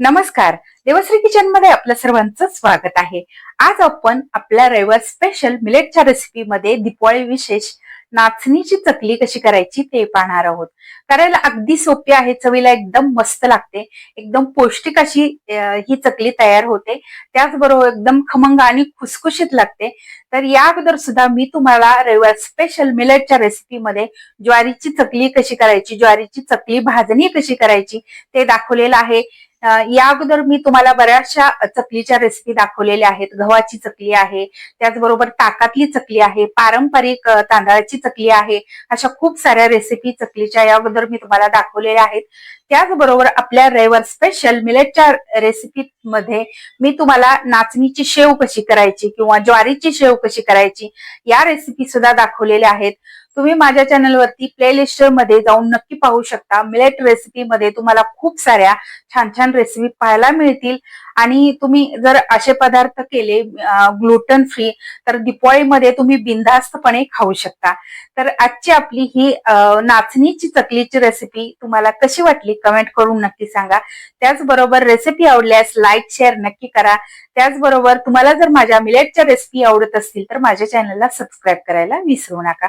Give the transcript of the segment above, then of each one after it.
नमस्कार. देवश्री किचनमध्ये आपलं सर्वांचं स्वागत आहे. आज आपण आपल्या रविवार स्पेशल मिलेटच्या रेसिपी मध्ये दिपाळी विशेष नाचणीची चकली कशी करायची ते पाहणार आहोत. करायला अगदी सोपी आहे चवीला एकदम मस्त लागते. एकदम पौष्टिक अशी ही चकली तयार होते. त्याचबरोबर एकदम खमंग आणि खुसखुशीत लागते. तर या अगोदर सुद्धा मी तुम्हाला रविवार स्पेशल मिलेटच्या रेसिपीमध्ये ज्वारीची चकली कशी करायची ज्वारीची चकली भाजणी कशी करायची ते दाखवलेलं आहे. या अगोदर मी तुम्हाला बऱ्याचशा चकलीच्या रेसिपी दाखवलेल्या आहेत. गव्हाची चकली आहे त्याचबरोबर ताकातली चकली आहे पारंपरिक तांदळाची चकली आहे. अशा खूप साऱ्या रेसिपी चकलीच्या या अगोदर मी तुम्हाला दाखवलेल्या आहेत. त्याचबरोबर आपल्या रविवार स्पेशल मिलेटच्या रेसिपी मध्ये मी तुम्हाला नाचणीची शेव कशी करायची किंवा ज्वारीची शेव कशी करायची या रेसिपी सुद्धा दाखवलेल्या आहेत. तुम्ही माझ्या चॅनलवरती प्लेलिस्टमध्ये जाऊन नक्की पाहू शकता. मिलेट रेसिपी मध्ये तुम्हाला खूप साऱ्या छान छान रेसिपी पाहायला मिळतील. आणि तुम्ही जर असे पदार्थ केले ग्लुटन फ्री तर दिपोळीमध्ये तुम्ही बिनधास्तपणे खाऊ शकता. तर आजची आपली ही नाचणीची चकलीची रेसिपी तुम्हाला कशी वाटली कमेंट करून नक्की सांगा. त्याचबरोबर रेसिपी आवडल्यास लाईक शेअर नक्की करा. त्याचबरोबर तुम्हाला जर माझ्या मिलेटच्या रेसिपी आवडत असतील तर माझ्या चॅनलला सबस्क्राईब करायला विसरू नका.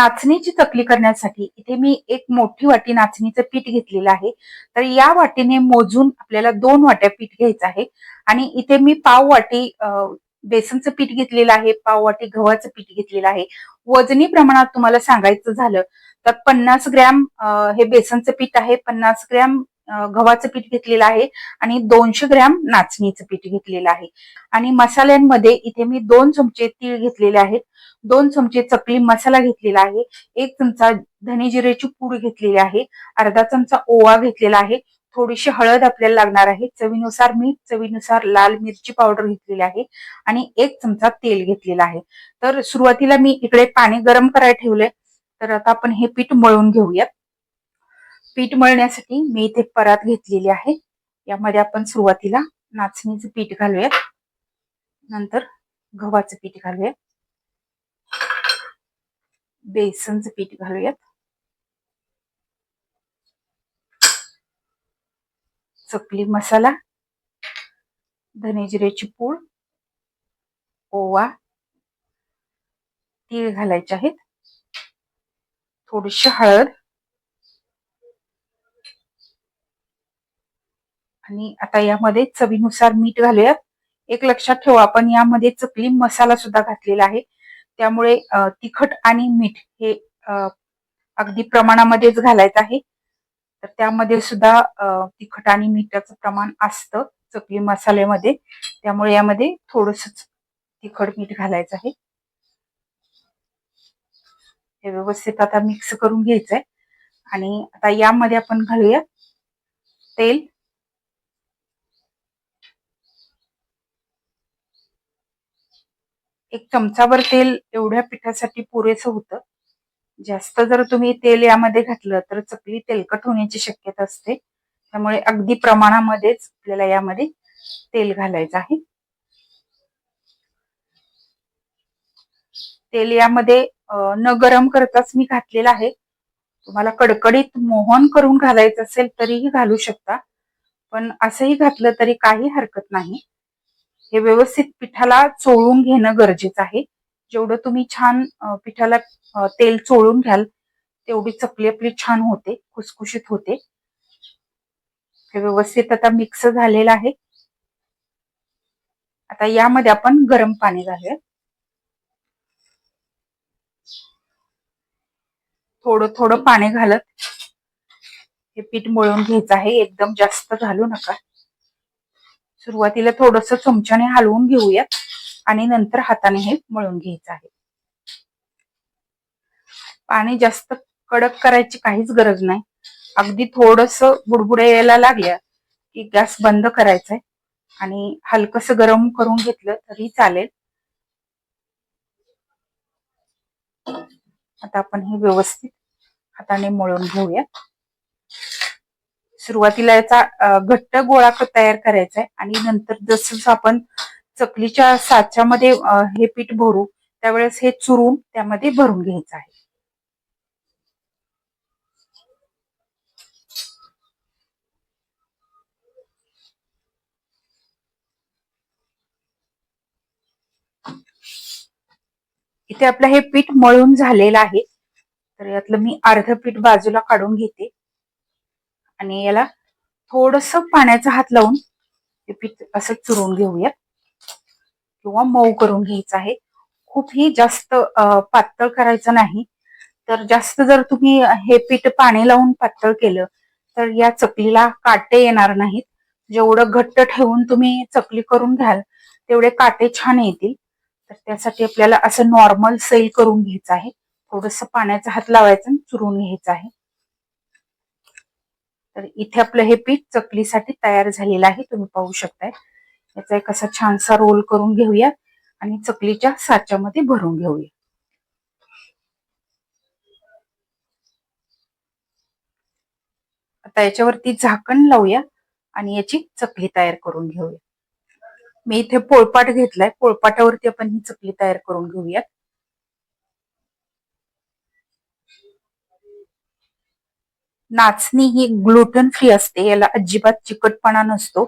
नाचणीची चकली करण्यासाठी इथे मी एक मोठी वाटी नाचणीचं पीठ घेतलेलं आहे. तर या वाटीने मोजून आपल्याला दोन वाट्या पीठ घ्यायचं आहे. आणि इथे मी पाव वाटी बेसनचं पीठ घेतलेलं आहे पाव वाटी गव्हाचं पीठ घेतलेलं आहे. वजनी प्रमाणात तुम्हाला सांगायचं झालं तर पन्नास ग्रॅम हे बेसनचं पीठ आहे. पन्नास ग्रॅम गव्हाचं पीठ घेतलेलं आहे आणि दोनशे ग्रॅम नाचणीचं पीठ घेतलेलं आहे. आणि मसाल्यांमध्ये इथे मी दोन चमचे तीळ घेतलेले आहेत. दोन चमचे चकली मसाला घेतलेला आहे. एक चमचा धने जिरेची पूड घेतलेली आहे. अर्धा चमचा ओवा घेतलेला आहे. थोडीशी हळद आपल्याला लागणार आहे. चवीनुसार मीठ चवीनुसार लाल मिरची पावडर घेतलेली आहे. आणि एक चमचा तेल घेतलेला आहे. तर सुरुवातीला मी इकडे पाणी गरम करायला ठेवलंय. तर आता आपण हे पीठ मळून घेऊयात. पीठ मळण्यासाठी मी इथे परात घेतलेली आहे. यामध्ये आपण सुरुवातीला नाचणीचं पीठ घालूयात. नंतर गव्हाचं पीठ घालूयात. बेसनचं पीठ घालूयात. चकली मसाला धनेजिरेची पूड ओवा तीळ घालायचे आहेत. थोडीशी हळद आणि आता यामध्ये चवीनुसार मीठ घालूयात. एक लक्षात ठेवा आपण यामध्ये चकली मसाला सुद्धा घातलेला आहे. त्यामुळे तिखट आणि मीठ हे अगदी प्रमाणामध्येच घालायचं आहे. तर त्यामध्ये सुद्धा तिखट आणि मिठाचं प्रमाण असतं चकली मसाल्यामध्ये. त्यामुळे यामध्ये थोडस तिखट मीठ घालायचं आहे. हे व्यवस्थित आता मिक्स करून घ्यायचंय. आणि आता यामध्ये आपण घालूया तेल. एक चमचाभर तेल एवढ्या पिठासाठी पुरेसं होतं. जास्त जर तुम्ही तेल यामध्ये घातलं तर चकली तेलकट होण्याची शक्यता असते. त्यामुळे अगदी प्रमाणामध्येच आपल्याला यामध्ये तेल घालायचं आहे. तेल यामध्ये न गरम करताच मी घातलेलं आहे. तुम्हाला कडकडीत मोहन करून घालायचं असेल तरीही घालू शकता. पण असंही घातलं तरी काही हरकत नाही. हे व्यवस्थित पिठाला चोळून घेणं गरजेचं आहे. जेवढं तुम्ही छान पिठाला तेल चोळून घ्याल तेवढी चकली आपली छान होते खुसखुशीत होते. हे व्यवस्थित आता मिक्स झालेलं आहे. आता यामध्ये आपण गरम पाणी घालूया. थोडं थोडं पाणी घालत. हे पीठ मळून घ्यायचं आहे एकदम जास्त घालू नका. सुरुवातीला थोडस चमच्याने हलवून घेऊयात आणि नंतर हाताने हे मळून घ्यायचं आहे. पाणी जास्त कडक करायची काहीच गरज नाही. अगदी थोडस बुडबुडे यायला लागल्या की गॅस बंद करायचा आहे आणि हलकस गरम करून घेतलं तरी चालेल. आता आपण हे व्यवस्थित हाताने मळून घेऊया सुरुवातीला याचा घट्ट गोळा तयार करायचा आहे आणि नंतर जसं आपण चकलीच्या साच्यामध्ये हे पीठ भरू त्यावेळेस हे चुरून त्यामध्ये भरून घ्यायचं आहे इथे आपलं हे पीठ मळून झालेलं आहे. तर यातलं मी अर्ध पीठ बाजूला काढून घेते. आणि याला थोडस पाण्याचा हात लावून हे पीठ असं चुरून घेऊयात. किंवा मऊ करून घ्यायचं आहे. खूपही जास्त पातळ करायचं नाही. तर जास्त जर तुम्ही हे पीठ पाणी लावून पातळ केलं तर या चकलीला काटे येणार नाहीत. जेवढं घट्ट ठेवून तुम्ही चकली करून घ्याल तेवढे काटे छान येतील. तर त्यासाठी आपल्याला असं नॉर्मल सैल करून घ्यायचं आहे. थोडस पाण्याचा हात लावायचं चुरून घ्यायचं आहे. तर इथे आपलं हे पीठ चकलीसाठी तयार झालेलं आहे तुम्ही पाहू शकताय. याचा एक असा छानसा रोल करून घेऊया आणि चकलीच्या साच्यामध्ये भरून घेऊया. आता याच्यावरती झाकण लावूया आणि याची चकली तयार करून घेऊया. मी इथे पोळपाट घेतलाय पोळपाटावरती आपण ही चकली तयार करून घेऊयात. नाचणी ही ग्लुटन फ्री असते याला अजिबात चिकटपणा नसतो.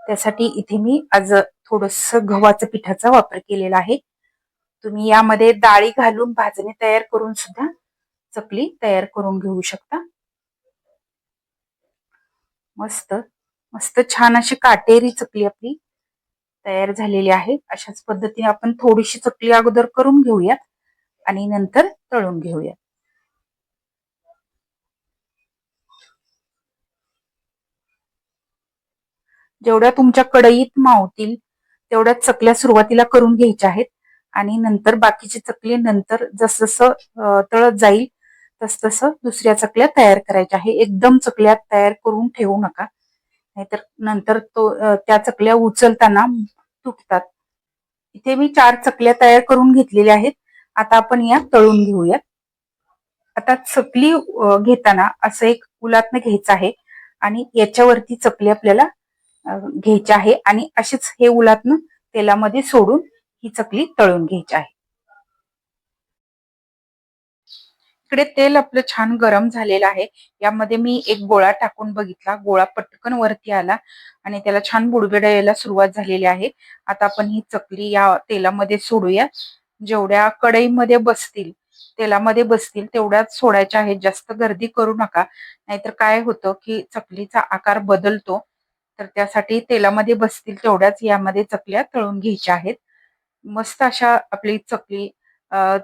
त्यासाठी इथे मी आज थोडस गव्हाचं पिठाचा वापर केलेला आहे. तुम्ही यामध्ये डाळी घालून भाजणी तयार करून सुद्धा चकली तयार करून घेऊ शकता. मस्त मस्त छान अशी काटेरी चकली आपली तयार झालेली आहे. अशाच पद्धतीने आपण थोडीशी चकली अगोदर करून घेऊयात आणि नंतर तळून घेऊयात. जेवढ्या तुमच्या कढईत मावतील तेवढ्या चकल्या सुरुवातीला करून घ्यायच्या आहेत. आणि नंतर बाकीची चकली नंतर जसं तळत जाईल तस तसं दुसऱ्या चकल्या तयार करायच्या. आहे एकदम चकल्या तयार करून ठेवू नका. नाहीतर नंतर तो त्या चकल्या उचलताना तुटतात. इथे मी चार चकल्या तयार करून घेतलेल्या आहेत. आता आपण या तळून घेऊया आता चकली घेताना असं एक उलातनं घ्यायचं आहे. आणि याच्यावरती चकली आपल्याला घ्यायचे आहे आणि असेच हे उलातनं तेलामध्ये सोडून ही चकली तळून घ्यायची आहे. इकडे तेल आपलं छान गरम झालेलं आहे. यामध्ये मी एक गोळा टाकून बघितला. गोळा पटकन वरती आला आणि त्याला छान बुडबिड यायला सुरुवात झालेली आहे. आता आपण ही चकली या तेलामध्ये सोडूया. जेवढ्या कढईमध्ये बसतील तेलामध्ये बसतील तेवढ्याच सोडायच्या आहेत. जास्त गर्दी करू नका. नाहीतर काय होतं की चकलीचा आकार बदलतो. तर त्यासाठी तेलामध्ये बसतील तेवढ्याच यामध्ये चकल्या तळून घ्यायच्या आहेत. मस्त अशा आपली चकली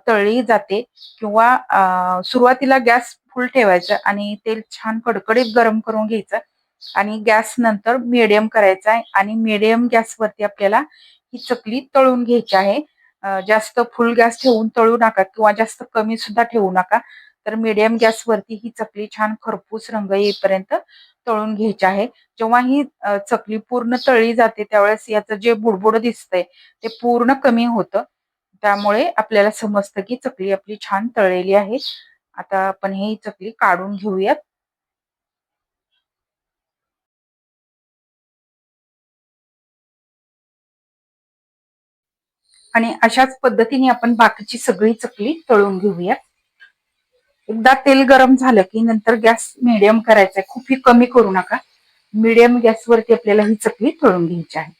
तळली जाते किंवा सुरुवातीला गॅस फुल ठेवायचा आणि तेल छान कडकडीत गरम करून घ्यायचं आणि गॅस नंतर मिडियम करायचा आहे आणि मिडियम गॅसवरती आपल्याला ही चकली तळून घ्यायची आहे. जास्त फुल गॅस ठेवून तळू नका किंवा जास्त कमी सुद्धा ठेवू नका. तर मीडियम गॅसवरती ही चकली छान खरपूस रंग येईपर्यंत तळून घ्यायची आहे. जेव्हा ही चकली पूर्ण तळली जाते त्यावेळेस याचं जे बुडबुड दिसतंय ते पूर्ण कमी होतं. त्यामुळे आपल्याला समजतं की चकली आपली छान तळलेली आहे. आता आपण ही चकली काढून घेऊयात. आणि अशाच पद्धतीने आपण बाकीची सगळी चकली तळून घेऊयात. एकदा तेल गरम झालं की नंतर गॅस मिडियम करायचा आहे खूपही कमी करू नका. मिडियम गॅसवरती आपल्याला ही चकली तळून घ्यायची आहे.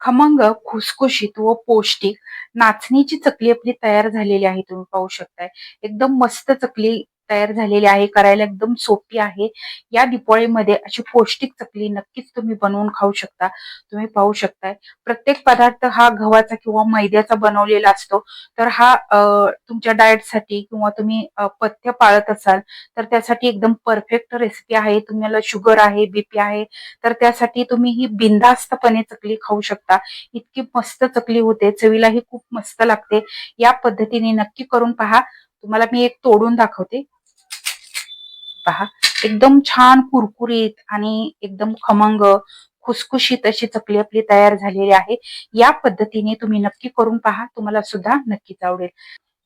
खमंग खुसखुशीत व पौष्टिक नाचणीची चकली आपली तयार झालेली आहे तुम्ही पाहू शकताय. एकदम मस्त चकली तयार झालेली आहे करायला एकदम सोपी आहे. या दिपोळीमध्ये अशी पौष्टिक चकली नक्कीच तुम्ही बनवून खाऊ शकता तुम्ही पाहू शकताय. प्रत्येक पदार्थ हा गव्हाचा किंवा मैद्याचा बनवलेला असतो. तर हा तुमच्या डाएटसाठी किंवा तुम्ही पथ्य पाळत असाल तर त्यासाठी एकदम परफेक्ट रेसिपी आहे. तुम्हाला शुगर आहे बीपी आहे. तर त्यासाठी तुम्ही ही बिंदास्तपणे चकली खाऊ शकता. इतकी मस्त चकली होते. चवीलाही खूप मस्त लागते. या पद्धतीने नक्की करून पहा. तुम्हाला मी एक तोडून दाखवते. पहा. एकदम छान कुरकुरीत आणि एकदम खमंग खुसखुशीत अशी चकली आपली तयार झालेली आहे. या पद्धतीने तुम्ही नक्की करून पहा. तुम्हाला सुद्धा नक्कीच आवडेल.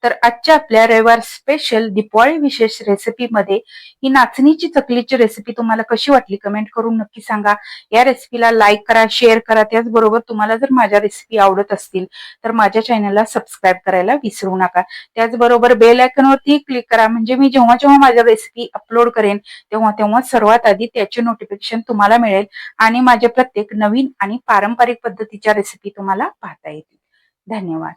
तर आजच्या आपल्या रविवार स्पेशल दिपाळी विशेष रेसिपी मध्ये ही नाचणीची चकलीची रेसिपी तुम्हाला कशी वाटली कमेंट करून नक्की सांगा. या रेसिपीला लाईक करा शेअर करा त्याचबरोबर तुम्हाला जर माझ्या रेसिपी आवडत असतील तर माझ्या चॅनलला सबस्क्राईब करायला विसरू नका. त्याचबरोबर बेल आयकॉनवरती क्लिक करा म्हणजे मी जेव्हा जेव्हा माझ्या रेसिपी अपलोड करेन तेव्हा तेव्हा सर्वात आधी त्याचे नोटिफिकेशन तुम्हाला मिळेल आणि माझ्या प्रत्येक नवीन आणि पारंपरिक पद्धतीच्या रेसिपी तुम्हाला पाहता येतील. धन्यवाद.